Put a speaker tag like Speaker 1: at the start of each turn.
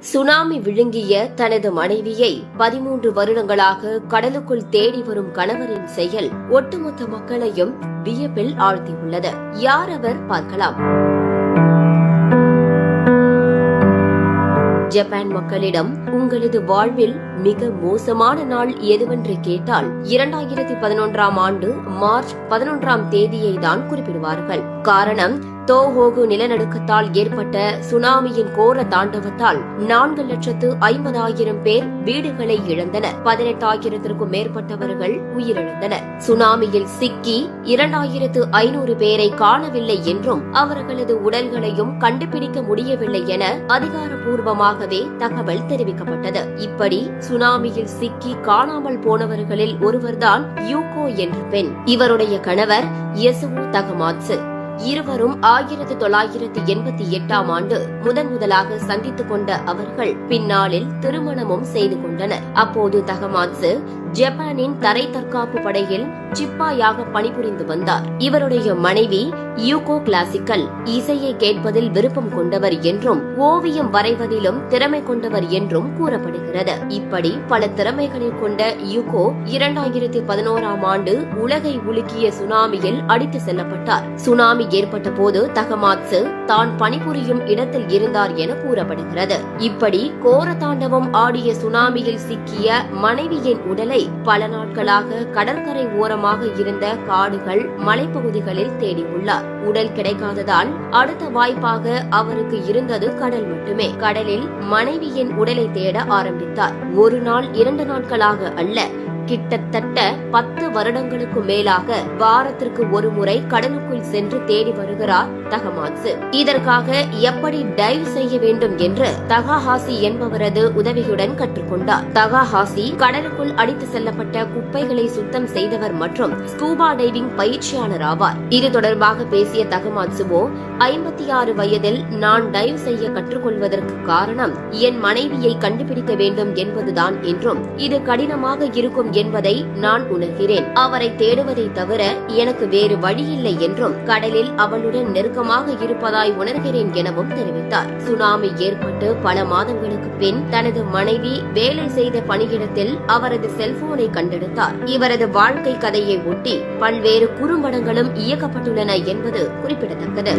Speaker 1: Tsunami விழுங்கிய தனது மனைவியை பதிமூன்று வருடங்களாக கடலுக்குள் தேடி வரும் கணவரின் செயல் ஒட்டுமொத்த மக்களையும் வியப்பில் ஆழ்த்தியுள்ளது. யார் அவர்? பார்க்கலாம். ஜப்பான் மக்களிடம் உங்களது வாழ்வில் மிக மோசமான நாள் எதுவென்று கேட்டால் இரண்டாயிரத்தி பதினொன்றாம் ஆண்டு மார்ச் பதினொன்றாம் தேதியை தான் குறிப்பிடுவார்கள். காரணம் தோஹோகு நிலநடுக்கத்தால் ஏற்பட்ட சுனாமியின் கோர தாண்டவத்தால் நான்கு லட்சத்து ஐம்பதாயிரம் பேர் வீடுகளை இழந்தனர். பதினெட்டாயிரத்திற்கும் மேற்பட்டவர்கள் உயிரிழந்தனர். சுனாமியில் சிக்கி இரண்டாயிரத்து ஐநூறு பேரை காணவில்லை என்றும் அவர்களது உடல்களையும் கண்டுபிடிக்க முடியவில்லை என அதிகாரப்பூர்வமாகவே தகவல் தெரிவிக்கப்பட்டது. இப்படி சுனாமியில் சிக்கி காணாமல் போனவர்களில் ஒருவர்தான் யூகோ என்ற பெண். இவருடைய கணவர் யசுவு தகமாட்சு இருவரும் ஆயிரத்து தொள்ளாயிரத்து எண்பத்தி எட்டாம் ஆண்டு முதன் முதலாக சந்தித்துக் கொண்ட அவர்கள் பின்னாளில் திருமணமும் செய்து கொண்டனர். அப்போது தகமான்சு ஜப்பானின் தரை தற்காப்பு படையில் சிப்பாயாக பணிபுரிந்து வந்தார். இவருடைய மனைவி யூகோ கிளாசிக்கல் இசையை கேட்பதில் விருப்பம் கொண்டவர் என்றும் ஓவியம் வரைவதிலும் திறமை கொண்டவர் என்றும் கூறப்படுகிறது. இப்படி பல திறமைகளை கொண்ட யூகோ இரண்டாயிரத்தி பதினோராம் ஆண்டு உலகை உலுக்கிய சுனாமியில் அடித்து செல்லப்பட்டார். சுனாமி ஏற்பட்ட போது தகமாட்சு தான் பணிபுரியும் இடத்தில் இருந்தார் என கூறப்படுகிறது. இப்படி கோர தாண்டவம் ஆடிய சுனாமியில் சிக்கிய மனைவியின் உடலை பல நாட்களாக கடற்கரை ஓரமாக இருந்த காடுகள் மலைப்பகுதிகளில் தேடியுள்ளார் உடல் கிடைக்காததால் அடுத்த வாய்ப்பாக அவருக்கு இருந்தது கடல் மட்டுமே. கடலில் மனைவியின் உடலை தேட ஆரம்பித்தார். ஒரு நாள் இரண்டு நாட்களாக அல்ல கிட்டத்தட்ட பத்து வருடங்களுக்கு மேலாக வாரத்திற்கு ஒரு முறை கடலுக்குள் சென்று தேடி வருகிறார் தகமாட்சு இதற்காக எப்படி டைவ் செய்ய வேண்டும் என்று தகாஹாசி என்பவரது உதவியுடன் கற்றுக்கொண்டார். தகாஹாசி கடலுக்குள் அடித்து செல்லப்பட்ட குப்பைகளை சுத்தம் செய்தவர் மற்றும் ஸ்கூபா டைவிங் பயிற்சியாளர் ஆவார். இது தொடர்பாக பேசிய தகமாட்சுவோ ஐம்பத்தி ஆறு வயதில் நான் டைவ் செய்ய கற்றுக்கொள்வதற்கு காரணம் என் மனைவியை கண்டுபிடிக்க வேண்டும் என்பதுதான் என்றும் இது கடினமாக இருக்கும் என்பதை நான் உணர்கிறேன். அவரை தேடுவதை தவிர எனக்கு வேறு வழியில்லை என்றும் கடலில் அவளுடன் நெருக்கமாக இருப்பதாய் உணர்கிறேன் எனவும் தெரிவித்தார். சுனாமி ஏற்பட்டு பல மாதங்களுக்கு பின் தனது மனைவி வேலை செய்த பணியிடத்தில் அவரது செல்போனை கண்டெடுத்தார். இவரது வாழ்க்கை கதையை ஒட்டி பல்வேறு குறும்படங்களும் இயக்கப்பட்டுள்ளன என்பது குறிப்பிடத்தக்கது.